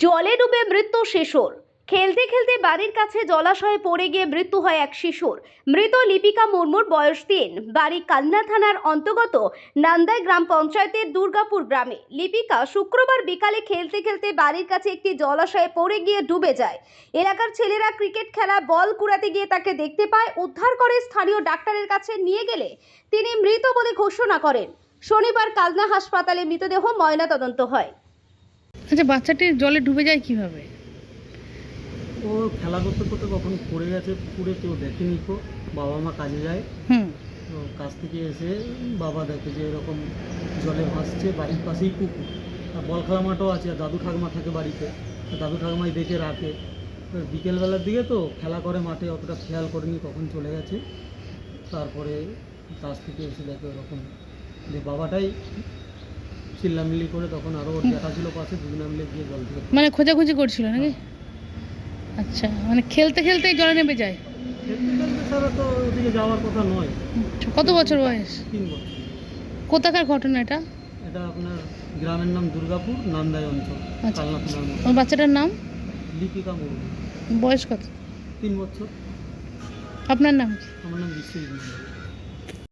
জলে ডুবে মৃত্যু শিশুর। খেলতে খেলতে বাড়ির কাছে জলাশয়ে পড়ে গিয়ে মৃত্যু হয় এক শিশুর। মৃত লিপিকা মুর্মুর বয়স তিন। বাড়ি কান্না থানার অন্তর্গত নান্দাই গ্রাম পঞ্চায়েতের দুর্গাপুর গ্রামে। লিপিকা শুক্রবার বিকালে খেলতে খেলতে বাড়ির কাছে একটি জলাশয়ে পড়ে গিয়ে ডুবে যায়। এলাকার ছেলেরা ক্রিকেট খেলা, বল কুড়াতে গিয়ে তাকে দেখতে পায়, উদ্ধার করে স্থানীয় ডাক্তারের কাছে নিয়ে গেলে তিনি মৃত বলে ঘোষণা করেন। শনিবার কালনা হাসপাতালে মৃতদেহ ময়নাতদন্ত হয়। আচ্ছা বাচ্চাটি জলে ডুবে যায় কীভাবে? ও খেলা করতে করতে কখন পড়ে গেছে পুরে কেউ দেখেনি তো বাবা মা কাজে যায়। হুম। তো কাজ থেকে এসে বাবা দেখে যে এরকম জলে ভাসছে বাড়ির পাশেই পুকুর। আর বল খেলা মাঠও আছে আর দাদু ঠাকুমা থাকে বাড়িতে। তো দাদু ঠাকুমাই দেখে রাখে। বিকেলবেলার দিকে তো খেলা করে মাঠে অতটা খেয়াল করেনি কখন চলে গেছে। তারপরে কাজ থেকে এসে দেখে ওরকম। যে বাবাটাই চিল্লামিল্লি করে তখন আরও ওর দেখা ছিল পাশে দুজনে মিলে গিয়ে জল থেকে মানে খোঁজাখুঁজি করছিল নাকি? আচ্ছা মানে খেলতে খেলতে জলে নেমে যায়? খেলতে খেলতে ছাড়া তো ওদিকে যাওয়ার কথা নয়। আচ্ছা, কত বছর বয়স? তিন বছর। কোথাকার ঘটনা এটা? এটা আপনার গ্রামের নাম দুর্গাপুর নান্দাই অঞ্চল আচ্ছা। কালনা ওর বাচ্চাটার নাম? লিপিকা মুর্মু। বয়স কত? তিন বছর। আপনার নাম কি? আমার নাম বিশ্বজিৎ মন্ডল